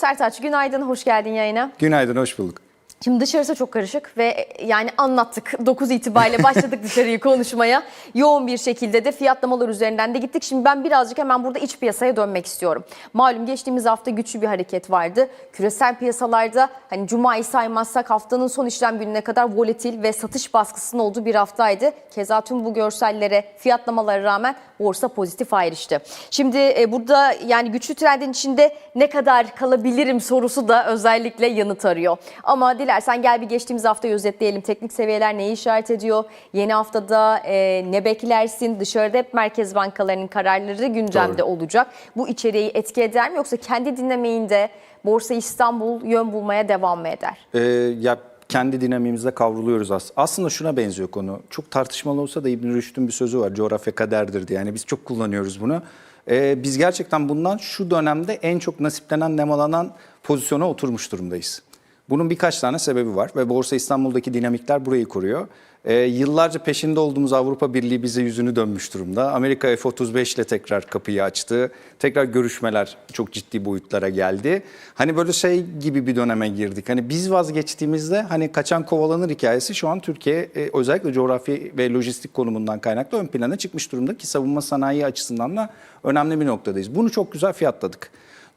Sertaç günaydın, hoş geldin yayına. Günaydın, hoş bulduk. Şimdi dışarısı çok karışık ve e, yani anlattık 9 itibariyle başladık dışarıyı konuşmaya. Yoğun bir şekilde de fiyatlamalar üzerinden de gittik. Şimdi ben birazcık hemen burada iç piyasaya dönmek istiyorum. Malum geçtiğimiz hafta güçlü bir hareket vardı. Küresel piyasalarda hani Cuma'yı saymazsak haftanın son işlem gününe kadar volatil ve satış baskısının olduğu bir haftaydı. Keza tüm bu görsellere, fiyatlamalara rağmen borsa pozitif ayrıştı. Şimdi e, burada yani güçlü trendin içinde ne kadar kalabilirim sorusu da özellikle yanıt arıyor. Ama dilersen gel bir geçtiğimiz haftayı özetleyelim. Teknik seviyeler neyi işaret ediyor? Yeni haftada e, ne beklersin? Dışarıda hep merkez bankalarının kararları gündemde Doğru. olacak. Bu içeriği etki eder mi yoksa kendi dinlemeğinde Borsa İstanbul yön bulmaya devam mı eder? Ee, ya kendi dinamiğimizde kavruluyoruz as aslında. şuna benziyor konu. Çok tartışmalı olsa da İbn Rüşd'ün bir sözü var. Coğrafya kaderdir diye. Yani biz çok kullanıyoruz bunu. Ee, biz gerçekten bundan şu dönemde en çok nasiplenen, nemalanan pozisyona oturmuş durumdayız. Bunun birkaç tane sebebi var ve Borsa İstanbul'daki dinamikler burayı kuruyor. Ee, yıllarca peşinde olduğumuz Avrupa Birliği bize yüzünü dönmüş durumda. Amerika F-35 ile tekrar kapıyı açtı. Tekrar görüşmeler çok ciddi boyutlara geldi. Hani böyle şey gibi bir döneme girdik. Hani biz vazgeçtiğimizde hani kaçan kovalanır hikayesi şu an Türkiye e, özellikle coğrafi ve lojistik konumundan kaynaklı ön plana çıkmış durumda ki savunma sanayi açısından da önemli bir noktadayız. Bunu çok güzel fiyatladık.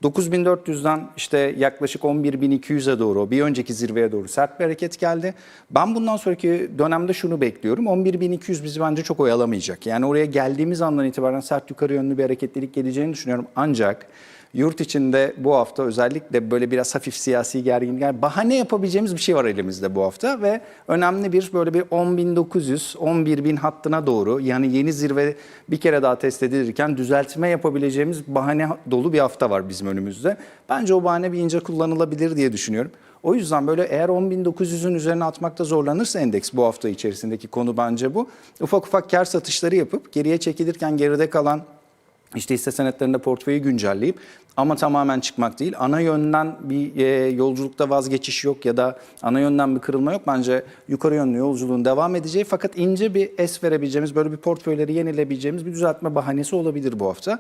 9400'den işte yaklaşık 11.200'e doğru bir önceki zirveye doğru sert bir hareket geldi. Ben bundan sonraki dönemde şunu bekliyorum. 11.200 bizi bence çok oyalamayacak. Yani oraya geldiğimiz andan itibaren sert yukarı yönlü bir hareketlilik geleceğini düşünüyorum. Ancak yurt içinde bu hafta özellikle böyle biraz hafif siyasi gerginlik, yani bahane yapabileceğimiz bir şey var elimizde bu hafta ve önemli bir böyle bir 10.900, 11.000 hattına doğru yani yeni zirve bir kere daha test edilirken düzeltme yapabileceğimiz bahane dolu bir hafta var bizim önümüzde. Bence o bahane bir ince kullanılabilir diye düşünüyorum. O yüzden böyle eğer 10.900'ün üzerine atmakta zorlanırsa endeks bu hafta içerisindeki konu bence bu. Ufak ufak kar satışları yapıp geriye çekilirken geride kalan işte hisse senetlerinde portföyü güncelleyip ama tamamen çıkmak değil. Ana yönden bir e, yolculukta vazgeçiş yok ya da ana yönden bir kırılma yok. Bence yukarı yönlü yolculuğun devam edeceği fakat ince bir es verebileceğimiz, böyle bir portföyleri yenilebileceğimiz bir düzeltme bahanesi olabilir bu hafta.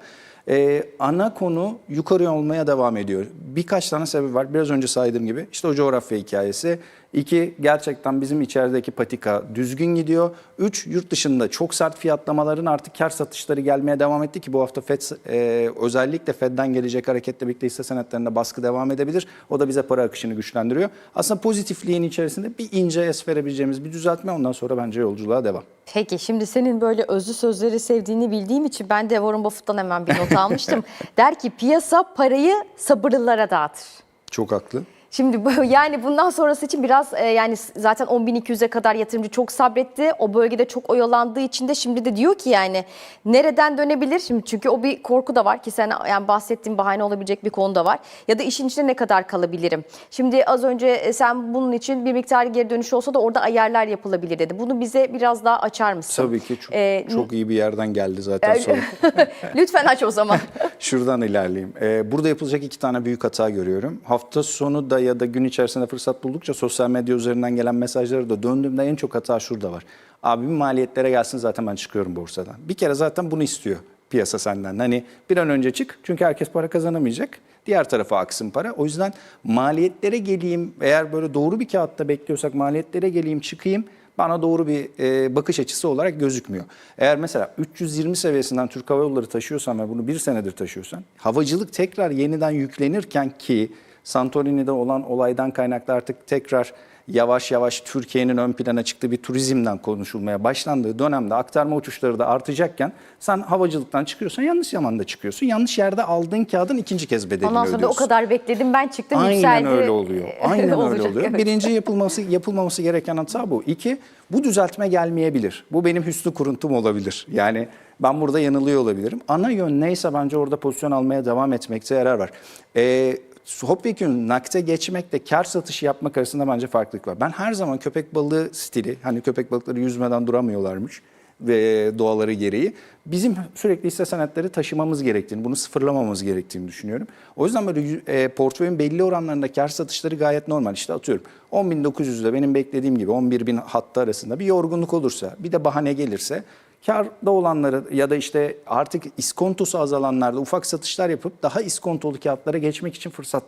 E, ana konu yukarı olmaya devam ediyor. Birkaç tane sebebi var. Biraz önce saydığım gibi işte o coğrafya hikayesi. İki, gerçekten bizim içerideki patika düzgün gidiyor. Üç, yurt dışında çok sert fiyatlamaların artık kar satışları gelmeye devam etti ki bu hafta FED, e, özellikle Fed'den gelecek hareketle birlikte hisse senetlerinde baskı devam edebilir. O da bize para akışını güçlendiriyor. Aslında pozitifliğin içerisinde bir ince es verebileceğimiz bir düzeltme ondan sonra bence yolculuğa devam. Peki şimdi senin böyle özlü sözleri sevdiğini bildiğim için ben de Warren Buffett'tan hemen bir not almıştım. Der ki piyasa parayı sabırlılara dağıtır. Çok haklı. Şimdi bu, yani bundan sonrası için biraz e, yani zaten 10.200'e kadar yatırımcı çok sabretti. O bölgede çok oyalandığı için de şimdi de diyor ki yani nereden dönebilir? Şimdi çünkü o bir korku da var ki sen yani bahsettiğin bahane olabilecek bir konu da var. Ya da işin içinde ne kadar kalabilirim? Şimdi az önce e, sen bunun için bir miktar geri dönüş olsa da orada ayarlar yapılabilir dedi. Bunu bize biraz daha açar mısın? Tabii ki çok, Ee, çok iyi bir yerden geldi zaten soru. Lütfen aç o zaman. Şuradan ilerleyeyim. Ee, burada yapılacak iki tane büyük hata görüyorum. Hafta sonu da ya da gün içerisinde fırsat buldukça sosyal medya üzerinden gelen mesajları da döndüğümde en çok hata şurada var. Abim maliyetlere gelsin zaten ben çıkıyorum borsadan. Bir kere zaten bunu istiyor piyasa senden. Hani bir an önce çık çünkü herkes para kazanamayacak. Diğer tarafa aksın para. O yüzden maliyetlere geleyim eğer böyle doğru bir kağıtta bekliyorsak maliyetlere geleyim çıkayım bana doğru bir e, bakış açısı olarak gözükmüyor. Eğer mesela 320 seviyesinden Türk Hava Yolları taşıyorsan ve bunu bir senedir taşıyorsan, havacılık tekrar yeniden yüklenirken ki Santorini'de olan olaydan kaynaklı artık tekrar yavaş yavaş Türkiye'nin ön plana çıktığı bir turizmden konuşulmaya başlandığı dönemde aktarma uçuşları da artacakken sen havacılıktan çıkıyorsan yanlış zamanda çıkıyorsun. Yanlış yerde aldığın kağıdın ikinci kez bedelini Ondan sonra da o ödüyorsun. kadar bekledim ben çıktım Aynen yükseldi. öyle oluyor. Aynen öyle Olacak, oluyor. evet. Birinci yapılması yapılmaması gereken hata bu. İki, bu düzeltme gelmeyebilir. Bu benim hüsnü kuruntum olabilir. Yani ben burada yanılıyor olabilirim. Ana yön neyse bence orada pozisyon almaya devam etmekte yarar var. Ee, Hopyekün nakte geçmekle kar satışı yapmak arasında bence farklılık var. Ben her zaman köpek balığı stili, hani köpek balıkları yüzmeden duramıyorlarmış ve doğaları gereği bizim sürekli hisse senetleri taşımamız gerektiğini, bunu sıfırlamamamız gerektiğini düşünüyorum. O yüzden böyle e, portföyün belli oranlarında kar satışları gayet normal. İşte atıyorum 10.900'de benim beklediğim gibi 11.000 hattı arasında bir yorgunluk olursa, bir de bahane gelirse karda olanları ya da işte artık iskontosu azalanlarda ufak satışlar yapıp daha iskontolu kağıtlara geçmek için fırsat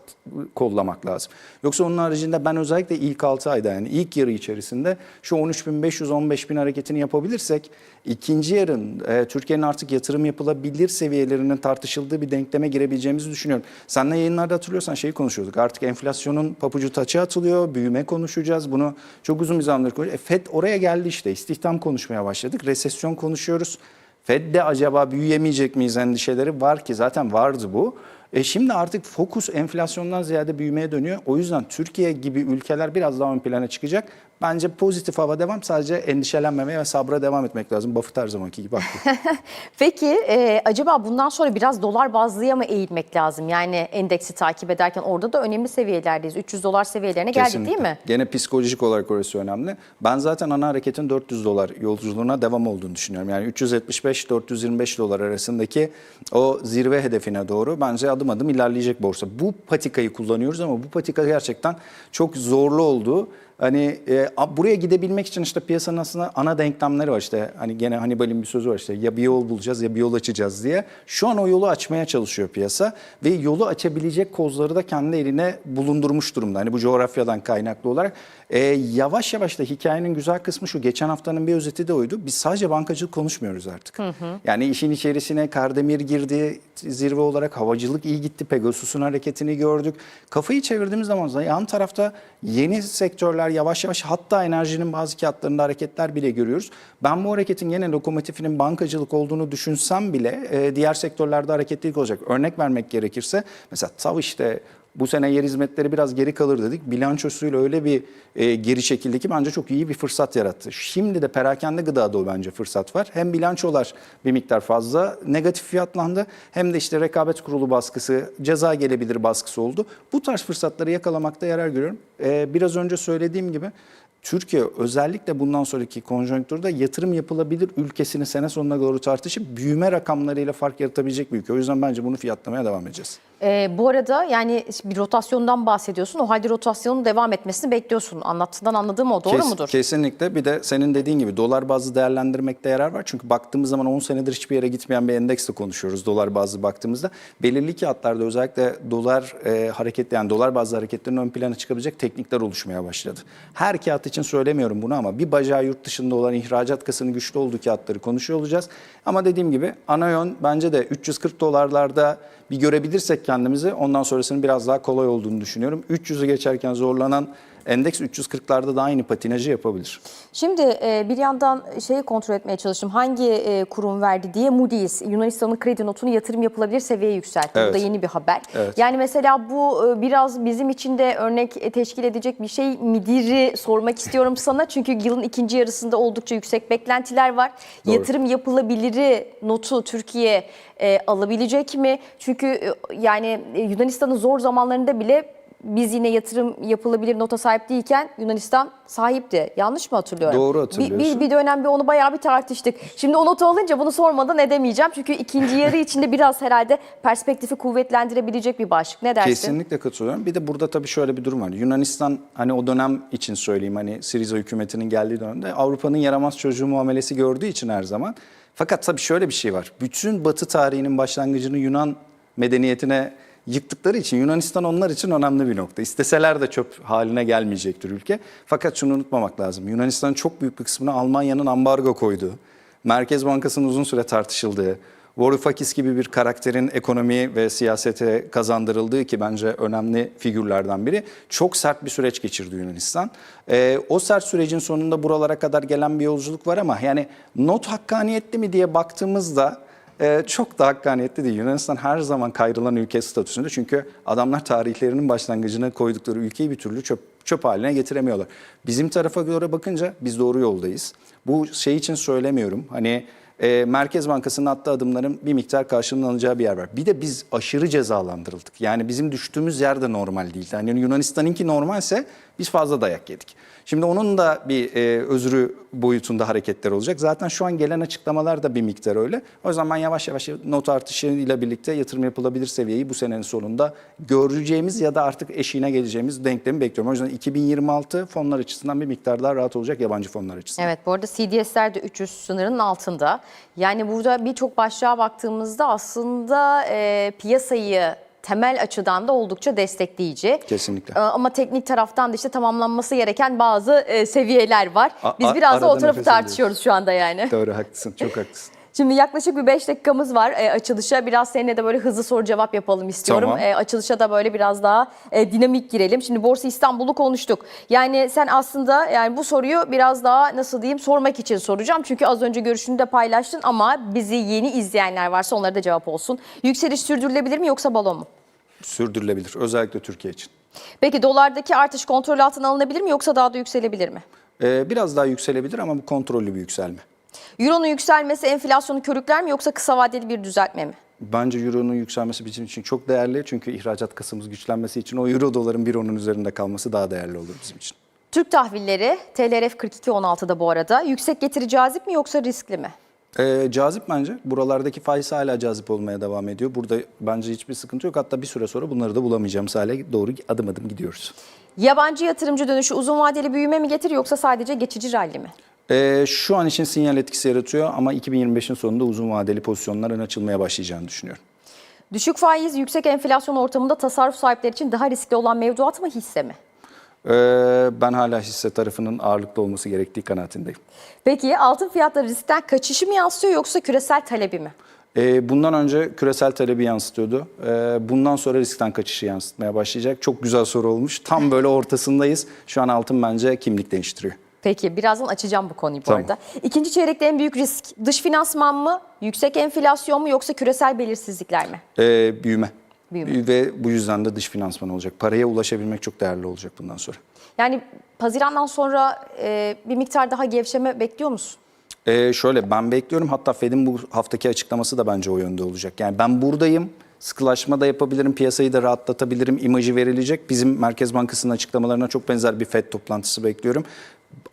kollamak lazım. Yoksa onun haricinde ben özellikle ilk 6 ayda yani ilk yarı içerisinde şu 13.500-15.000 hareketini yapabilirsek ikinci yarın e, Türkiye'nin artık yatırım yapılabilir seviyelerinin tartışıldığı bir denkleme girebileceğimizi düşünüyorum. Seninle yayınlarda hatırlıyorsan şeyi konuşuyorduk. Artık enflasyonun papucu taça atılıyor, büyüme konuşacağız. Bunu çok uzun bir zamandır konuşuyoruz. E, FED oraya geldi işte. İstihdam konuşmaya başladık. Resesyon konuşuyoruz. Fed de acaba büyüyemeyecek miyiz endişeleri var ki zaten vardı bu. E şimdi artık fokus enflasyondan ziyade büyümeye dönüyor. O yüzden Türkiye gibi ülkeler biraz daha ön plana çıkacak. Bence pozitif hava devam. Sadece endişelenmemeye ve sabra devam etmek lazım. Buffett her zamanki gibi haklı. Peki e, acaba bundan sonra biraz dolar bazlıya mı eğilmek lazım? Yani endeksi takip ederken orada da önemli seviyelerdeyiz. 300 dolar seviyelerine geldik değil mi? Gene psikolojik olarak orası önemli. Ben zaten ana hareketin 400 dolar yolculuğuna devam olduğunu düşünüyorum. Yani 375-425 dolar arasındaki o zirve hedefine doğru bence adım adım ilerleyecek borsa. Bu patikayı kullanıyoruz ama bu patika gerçekten çok zorlu olduğu Hani e, buraya gidebilmek için işte piyasanın aslında ana denklemleri var işte hani gene Hannibal'in bir sözü var işte ya bir yol bulacağız ya bir yol açacağız diye. Şu an o yolu açmaya çalışıyor piyasa ve yolu açabilecek kozları da kendi eline bulundurmuş durumda. Hani bu coğrafyadan kaynaklı olarak E, yavaş yavaş da hikayenin güzel kısmı şu geçen haftanın bir özeti de oydu. Biz sadece bankacılık konuşmuyoruz artık. Yani işin içerisine Kardemir girdi zirve olarak havacılık iyi gitti. Pegasus'un hareketini gördük. Kafayı çevirdiğimiz zaman yan tarafta yeni sektörler yavaş yavaş hatta enerjinin bazı kağıtlarında hareketler bile görüyoruz. Ben bu hareketin yine lokomotifinin bankacılık olduğunu düşünsem bile e, diğer sektörlerde hareketlilik olacak. Örnek vermek gerekirse mesela TAV işte bu sene yer hizmetleri biraz geri kalır dedik. Bilançosuyla öyle bir e, geri çekildi ki bence çok iyi bir fırsat yarattı. Şimdi de perakende gıdada o bence fırsat var. Hem bilançolar bir miktar fazla negatif fiyatlandı hem de işte rekabet kurulu baskısı, ceza gelebilir baskısı oldu. Bu tarz fırsatları yakalamakta yarar görüyorum. E, biraz önce söylediğim gibi Türkiye özellikle bundan sonraki konjonktürde yatırım yapılabilir ülkesini sene sonuna doğru tartışıp büyüme rakamlarıyla fark yaratabilecek bir ülke. O yüzden bence bunu fiyatlamaya devam edeceğiz. E, bu arada yani bir rotasyondan bahsediyorsun. O halde rotasyonun devam etmesini bekliyorsun. Anlattığından anladığım o. Doğru Kes- mudur? Kesinlikle. Bir de senin dediğin gibi dolar bazlı değerlendirmekte yarar var. Çünkü baktığımız zaman 10 senedir hiçbir yere gitmeyen bir endeksle konuşuyoruz dolar bazlı baktığımızda. Belirli kağıtlarda özellikle dolar e, hareket yani dolar bazlı hareketlerin ön plana çıkabilecek teknikler oluşmaya başladı. Her kağıt için söylemiyorum bunu ama bir bacağı yurt dışında olan ihracat kasının güçlü olduğu kağıtları konuşuyor olacağız. Ama dediğim gibi ana yön bence de 340 dolarlarda bir görebilirsek kendimizi ondan sonrasının biraz daha kolay olduğunu düşünüyorum. 300'ü geçerken zorlanan endeks 340'larda da aynı patinajı yapabilir. Şimdi e, bir yandan şeyi kontrol etmeye çalıştım. Hangi e, kurum verdi diye Moody's Yunanistan'ın kredi notunu yatırım yapılabilir seviyeye yükseltti. Bu Evet. da yeni bir haber. Evet. Yani mesela bu e, biraz bizim için de örnek teşkil edecek bir şey midir'i sormak istiyorum sana. Çünkü yılın ikinci yarısında oldukça yüksek beklentiler var. Doğru. Yatırım yapılabiliri notu Türkiye e, alabilecek mi? Çünkü e, yani Yunanistan'ın zor zamanlarında bile biz yine yatırım yapılabilir nota sahip değilken Yunanistan sahipti. Yanlış mı hatırlıyorum? Doğru Bir, hatırlıyorsun. bir, bir dönem bir onu bayağı bir tartıştık. Şimdi o notu alınca bunu sormadan edemeyeceğim. Çünkü ikinci yarı içinde biraz herhalde perspektifi kuvvetlendirebilecek bir başlık. Ne dersin? Kesinlikle katılıyorum. Bir de burada tabii şöyle bir durum var. Yunanistan hani o dönem için söyleyeyim hani Siriza hükümetinin geldiği dönemde Avrupa'nın yaramaz çocuğu muamelesi gördüğü için her zaman. Fakat tabii şöyle bir şey var. Bütün Batı tarihinin başlangıcını Yunan medeniyetine yıktıkları için Yunanistan onlar için önemli bir nokta. İsteseler de çöp haline gelmeyecektir ülke. Fakat şunu unutmamak lazım. Yunanistan'ın çok büyük bir kısmını Almanya'nın ambargo koyduğu, Merkez Bankası'nın uzun süre tartışıldığı, Varoufakis gibi bir karakterin ekonomi ve siyasete kazandırıldığı ki bence önemli figürlerden biri. Çok sert bir süreç geçirdi Yunanistan. Ee, o sert sürecin sonunda buralara kadar gelen bir yolculuk var ama yani not hakkaniyetli mi diye baktığımızda e, çok da hakkaniyetli değil. Yunanistan her zaman kayrılan ülke statüsünde çünkü adamlar tarihlerinin başlangıcına koydukları ülkeyi bir türlü çöp çöp haline getiremiyorlar. Bizim tarafa göre bakınca biz doğru yoldayız. Bu şey için söylemiyorum. Hani e, Merkez Bankası'nın attığı adımların bir miktar karşılığını alacağı bir yer var. Bir de biz aşırı cezalandırıldık. Yani bizim düştüğümüz yer de normal değil. Yani Yunanistan'ınki normalse biz fazla dayak yedik. Şimdi onun da bir e, özrü boyutunda hareketler olacak. Zaten şu an gelen açıklamalar da bir miktar öyle. O ben yavaş yavaş not artışıyla birlikte yatırım yapılabilir seviyeyi bu senenin sonunda göreceğimiz ya da artık eşiğine geleceğimiz denklemi bekliyorum. O yüzden 2026 fonlar açısından bir miktar daha rahat olacak yabancı fonlar açısından. Evet bu arada CDS'ler de 300 sınırının altında. Yani burada birçok başlığa baktığımızda aslında e, piyasayı temel açıdan da oldukça destekleyici. Kesinlikle. E, ama teknik taraftan da işte tamamlanması gereken bazı e, seviyeler var. Biz a- biraz da o tarafı tartışıyoruz şu anda yani. Doğru haklısın, çok haklısın. Şimdi yaklaşık bir 5 dakikamız var e, açılışa. Biraz seninle de böyle hızlı soru cevap yapalım istiyorum. Tamam. E, açılışa da böyle biraz daha e, dinamik girelim. Şimdi Borsa İstanbul'u konuştuk. Yani sen aslında yani bu soruyu biraz daha nasıl diyeyim sormak için soracağım. Çünkü az önce görüşünü de paylaştın ama bizi yeni izleyenler varsa onlara da cevap olsun. Yükseliş sürdürülebilir mi yoksa balon mu? Sürdürülebilir, özellikle Türkiye için. Peki dolardaki artış kontrol altına alınabilir mi yoksa daha da yükselebilir mi? Ee, biraz daha yükselebilir ama bu kontrollü bir yükselme. Euro'nun yükselmesi enflasyonu körükler mi yoksa kısa vadeli bir düzeltme mi? Bence Euro'nun yükselmesi bizim için çok değerli. Çünkü ihracat kasımız güçlenmesi için o Euro doların 1.10'un üzerinde kalması daha değerli olur bizim için. Türk tahvilleri TLRF 42.16'da bu arada. Yüksek getiri cazip mi yoksa riskli mi? Ee, cazip bence. Buralardaki faiz hala cazip olmaya devam ediyor. Burada bence hiçbir sıkıntı yok. Hatta bir süre sonra bunları da bulamayacağımız hale doğru adım adım gidiyoruz. Yabancı yatırımcı dönüşü uzun vadeli büyüme mi getirir yoksa sadece geçici ralli mi? Ee, şu an için sinyal etkisi yaratıyor ama 2025'in sonunda uzun vadeli pozisyonların açılmaya başlayacağını düşünüyorum. Düşük faiz, yüksek enflasyon ortamında tasarruf sahipleri için daha riskli olan mevduat mı hisse mi? Ee, ben hala hisse tarafının ağırlıklı olması gerektiği kanaatindeyim. Peki altın fiyatları riskten kaçışı mı yansıtıyor yoksa küresel talebi mi? Ee, bundan önce küresel talebi yansıtıyordu. Ee, bundan sonra riskten kaçışı yansıtmaya başlayacak. Çok güzel soru olmuş. Tam böyle ortasındayız. Şu an altın bence kimlik değiştiriyor. Peki birazdan açacağım bu konuyu bu Tamam. arada. İkinci çeyrekte en büyük risk dış finansman mı, yüksek enflasyon mu yoksa küresel belirsizlikler mi? Ee, büyüme. Büyüme. Ve bu yüzden de dış finansman olacak. Paraya ulaşabilmek çok değerli olacak bundan sonra. Yani Haziran'dan sonra e, bir miktar daha gevşeme bekliyor musun? Ee, şöyle ben bekliyorum. Hatta Fed'in bu haftaki açıklaması da bence o yönde olacak. Yani ben buradayım. Sıkılaşma da yapabilirim, piyasayı da rahatlatabilirim imajı verilecek. Bizim Merkez Bankası'nın açıklamalarına çok benzer bir FED toplantısı bekliyorum.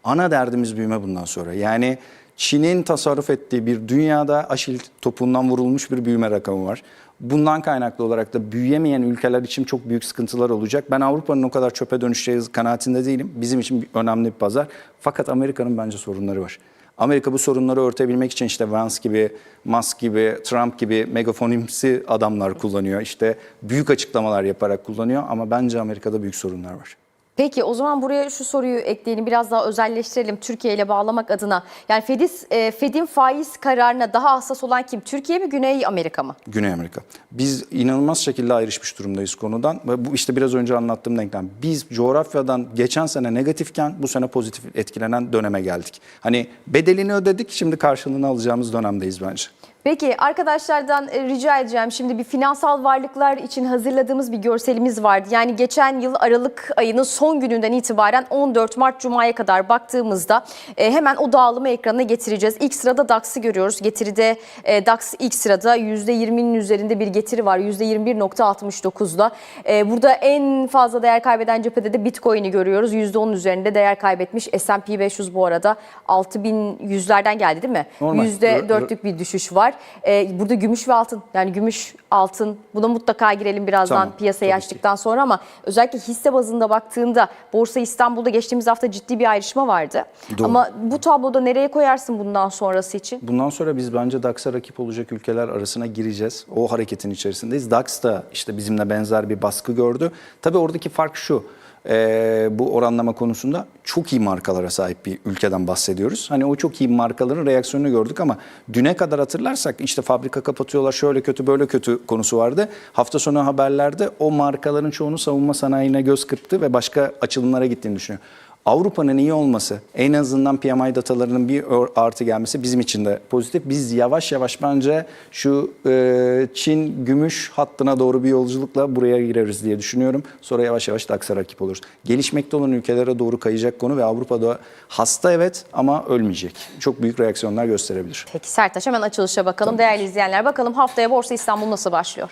Ana derdimiz büyüme bundan sonra. Yani Çin'in tasarruf ettiği bir dünyada aşil topundan vurulmuş bir büyüme rakamı var. Bundan kaynaklı olarak da büyüyemeyen ülkeler için çok büyük sıkıntılar olacak. Ben Avrupa'nın o kadar çöpe dönüşeceği kanaatinde değilim. Bizim için önemli bir pazar. Fakat Amerika'nın bence sorunları var. Amerika bu sorunları örtebilmek için işte Vance gibi, Musk gibi, Trump gibi megafonimsi adamlar kullanıyor. İşte büyük açıklamalar yaparak kullanıyor ama bence Amerika'da büyük sorunlar var. Peki o zaman buraya şu soruyu ekleyelim biraz daha özelleştirelim Türkiye ile bağlamak adına. Yani Fed'in e, Fed'in faiz kararına daha hassas olan kim? Türkiye mi Güney Amerika mı? Güney Amerika. Biz inanılmaz şekilde ayrışmış durumdayız konudan. Ve bu işte biraz önce anlattığım denklem. Biz coğrafyadan geçen sene negatifken bu sene pozitif etkilenen döneme geldik. Hani bedelini ödedik şimdi karşılığını alacağımız dönemdeyiz bence. Peki arkadaşlardan e, rica edeceğim şimdi bir finansal varlıklar için hazırladığımız bir görselimiz vardı. Yani geçen yıl Aralık ayının son gününden itibaren 14 Mart Cuma'ya kadar baktığımızda e, hemen o dağılımı ekrana getireceğiz. İlk sırada DAX'ı görüyoruz. Getiride e, DAX ilk sırada %20'nin üzerinde bir getiri var. %21.69'da. E, burada en fazla değer kaybeden cephede de Bitcoin'i görüyoruz. %10'un üzerinde değer kaybetmiş. S&P 500 bu arada 6100'lerden geldi değil mi? Normal. %4'lük bir düşüş var. Ee, burada gümüş ve altın yani gümüş, altın buna mutlaka girelim birazdan Tamam, piyasayı tabii ki. açtıktan sonra ama özellikle hisse bazında baktığında Borsa İstanbul'da geçtiğimiz hafta ciddi bir ayrışma vardı. Doğru. Ama bu tabloda nereye koyarsın bundan sonrası için? Bundan sonra biz bence DAX'a rakip olacak ülkeler arasına gireceğiz. O hareketin içerisindeyiz. DAX da işte bizimle benzer bir baskı gördü. Tabii oradaki fark şu. E, bu oranlama konusunda çok iyi markalara sahip bir ülkeden bahsediyoruz. Hani o çok iyi markaların reaksiyonunu gördük ama düne kadar hatırlarsak işte fabrika kapatıyorlar şöyle kötü böyle kötü konusu vardı. Hafta sonu haberlerde o markaların çoğunu savunma sanayine göz kırptı ve başka açılımlara gittiğini düşünüyor. Avrupa'nın iyi olması, en azından PMI datalarının bir artı gelmesi bizim için de pozitif. Biz yavaş yavaş bence şu e, Çin gümüş hattına doğru bir yolculukla buraya gireriz diye düşünüyorum. Sonra yavaş yavaş DAX'a rakip oluruz. Gelişmekte olan ülkelere doğru kayacak konu ve Avrupa'da hasta evet ama ölmeyecek. Çok büyük reaksiyonlar gösterebilir. Peki Sertaç hemen açılışa bakalım. Değerli izleyenler bakalım haftaya Borsa İstanbul nasıl başlıyor?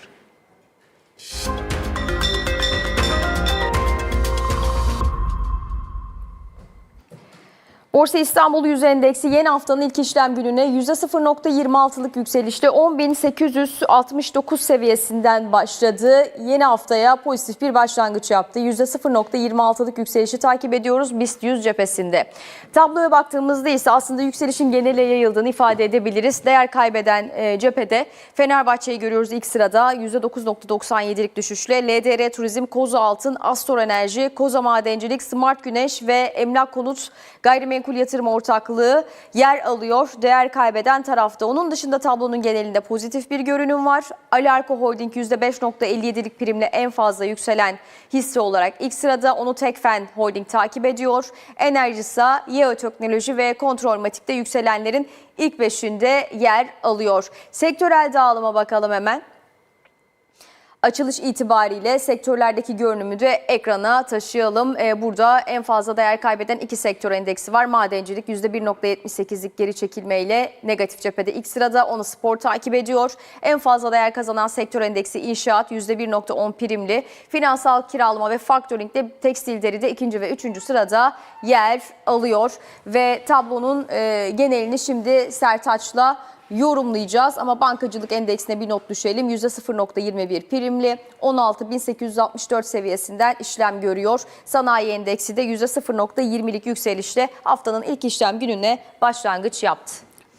Borsa İstanbul Yüz Endeksi yeni haftanın ilk işlem gününe %0.26'lık yükselişte 10.869 seviyesinden başladı. Yeni haftaya pozitif bir başlangıç yaptı. %0.26'lık yükselişi takip ediyoruz BIST 100 cephesinde. Tabloya baktığımızda ise aslında yükselişin genele yayıldığını ifade edebiliriz. Değer kaybeden e, cephede Fenerbahçe'yi görüyoruz ilk sırada %9.97'lik düşüşle. LDR Turizm, Koza Altın, Astor Enerji, Koza Madencilik, Smart Güneş ve Emlak Konut Gayrimenkul Yatırım Ortaklığı yer alıyor. Değer kaybeden tarafta. Onun dışında tablonun genelinde pozitif bir görünüm var. Alarko Holding %5.57'lik primle en fazla yükselen hisse olarak ilk sırada onu Tekfen Holding takip ediyor. Enerjisa, Yeo Teknoloji ve Kontrolmatik'te yükselenlerin ilk beşinde yer alıyor. Sektörel dağılıma bakalım hemen. Açılış itibariyle sektörlerdeki görünümü de ekrana taşıyalım. Ee, burada en fazla değer kaybeden iki sektör endeksi var. Madencilik %1.78'lik geri çekilmeyle negatif cephede ilk sırada. Onu spor takip ediyor. En fazla değer kazanan sektör endeksi inşaat %1.10 primli. Finansal kiralama ve faktörlingde tekstil deri de ikinci ve üçüncü sırada yer alıyor. Ve tablonun e, genelini şimdi Sertaç'la yorumlayacağız ama bankacılık endeksine bir not düşelim. %0.21 primli 16.864 seviyesinden işlem görüyor. Sanayi endeksi de %0.20'lik yükselişle haftanın ilk işlem gününe başlangıç yaptı.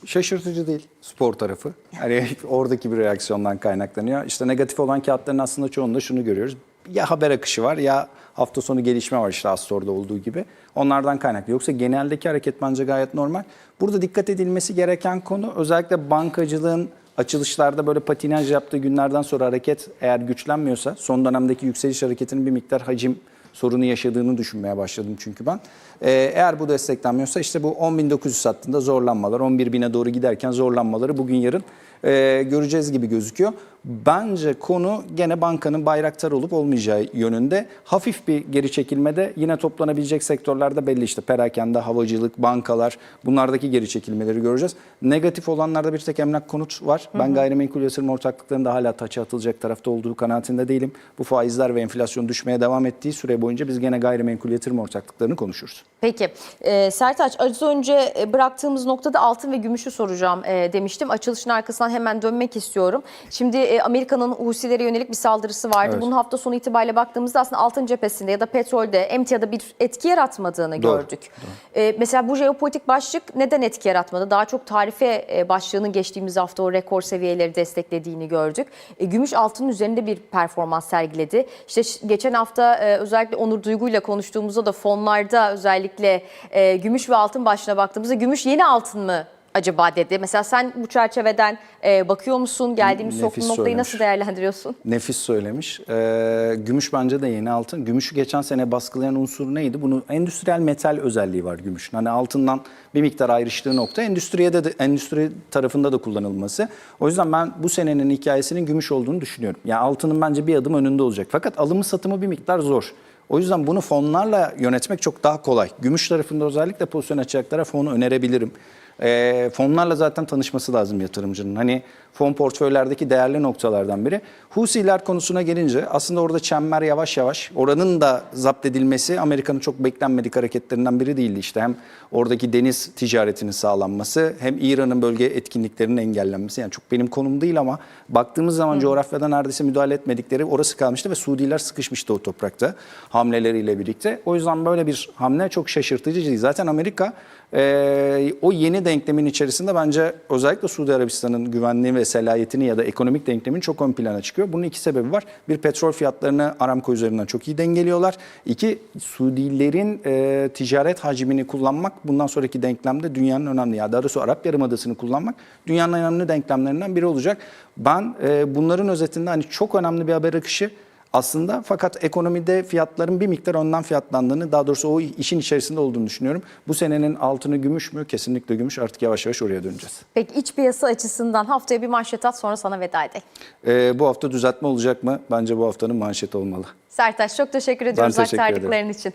Şaşırtıcı değil spor tarafı. Hani oradaki bir reaksiyondan kaynaklanıyor. İşte negatif olan kağıtların aslında çoğunda şunu görüyoruz. Ya haber akışı var ya hafta sonu gelişme var işte Astor'da olduğu gibi. Onlardan kaynaklı. Yoksa geneldeki hareket bence gayet normal. Burada dikkat edilmesi gereken konu özellikle bankacılığın açılışlarda böyle patinaj yaptığı günlerden sonra hareket eğer güçlenmiyorsa son dönemdeki yükseliş hareketinin bir miktar hacim sorunu yaşadığını düşünmeye başladım çünkü ben. Ee, eğer bu desteklenmiyorsa işte bu 10.900 hattında zorlanmalar, 11.000'e doğru giderken zorlanmaları bugün yarın e, göreceğiz gibi gözüküyor. Bence konu gene bankanın bayraktar olup olmayacağı yönünde. Hafif bir geri çekilmede yine toplanabilecek sektörlerde belli işte perakende, havacılık, bankalar bunlardaki geri çekilmeleri göreceğiz. Negatif olanlarda bir tek emlak konut var. Ben gayrimenkul yatırım ortaklıklarında hala taça atılacak tarafta olduğu kanaatinde değilim. Bu faizler ve enflasyon düşmeye devam ettiği süre boyunca biz gene gayrimenkul yatırım ortaklıklarını konuşuruz. Peki e, Sertaç az önce e, bıraktığımız noktada altın ve gümüşü soracağım e, demiştim. Açılışın arkasından hemen dönmek istiyorum. Şimdi e, Amerika'nın Husilere yönelik bir saldırısı vardı. Evet. Bunun hafta sonu itibariyle baktığımızda aslında altın cephesinde ya da petrolde emtiada bir etki yaratmadığını Doğru, gördük. E, mesela bu jeopolitik başlık neden etki yaratmadı? Daha çok tarife e, başlığının geçtiğimiz hafta o rekor seviyeleri desteklediğini gördük. E, gümüş altının üzerinde bir performans sergiledi. İşte geçen hafta e, özellikle Onur Duygu'yla konuştuğumuzda da fonlarda özellikle e, gümüş ve altın başına baktığımızda gümüş yeni altın mı acaba dedi. Mesela sen bu çerçeveden e, bakıyor musun? Geldiğimiz Nefis noktayı söylemiş. nasıl değerlendiriyorsun? Nefis söylemiş. Ee, gümüş bence de yeni altın. Gümüşü geçen sene baskılayan unsur neydi? Bunu endüstriyel metal özelliği var gümüşün. Hani altından bir miktar ayrıştığı nokta endüstriye de, endüstri tarafında da kullanılması. O yüzden ben bu senenin hikayesinin gümüş olduğunu düşünüyorum. Yani altının bence bir adım önünde olacak. Fakat alımı satımı bir miktar zor. O yüzden bunu fonlarla yönetmek çok daha kolay. Gümüş tarafında özellikle pozisyon açacaklara fonu önerebilirim. E, fonlarla zaten tanışması lazım yatırımcının. Hani fon portföylerdeki değerli noktalardan biri. Husiler konusuna gelince aslında orada çember yavaş yavaş oranın da zapt edilmesi Amerika'nın çok beklenmedik hareketlerinden biri değildi. İşte hem oradaki deniz ticaretinin sağlanması hem İran'ın bölge etkinliklerinin engellenmesi. Yani çok benim konum değil ama baktığımız zaman coğrafyada neredeyse müdahale etmedikleri orası kalmıştı ve Suudiler sıkışmıştı o toprakta hamleleriyle birlikte. O yüzden böyle bir hamle çok şaşırtıcı değil. Zaten Amerika e, o yeni denklemin içerisinde bence özellikle Suudi Arabistan'ın güvenliği ve selayetini ya da ekonomik denklemin çok ön plana çıkıyor. Bunun iki sebebi var. Bir petrol fiyatlarını Aramco üzerinden çok iyi dengeliyorlar. İki Suudilerin e, ticaret hacmini kullanmak bundan sonraki denklemde dünyanın önemli ya daha doğrusu Arap Yarımadası'nı kullanmak dünyanın önemli denklemlerinden biri olacak. Ben e, bunların özetinde hani çok önemli bir haber akışı aslında fakat ekonomide fiyatların bir miktar önden fiyatlandığını daha doğrusu o işin içerisinde olduğunu düşünüyorum. Bu senenin altını gümüş mü? Kesinlikle gümüş. Artık yavaş yavaş oraya döneceğiz. Peki iç piyasa açısından haftaya bir manşet at sonra sana veda edelim. Ee, bu hafta düzeltme olacak mı? Bence bu haftanın manşeti olmalı. Sertaç çok teşekkür ediyoruz teşekkür ederim. aktardıkların için.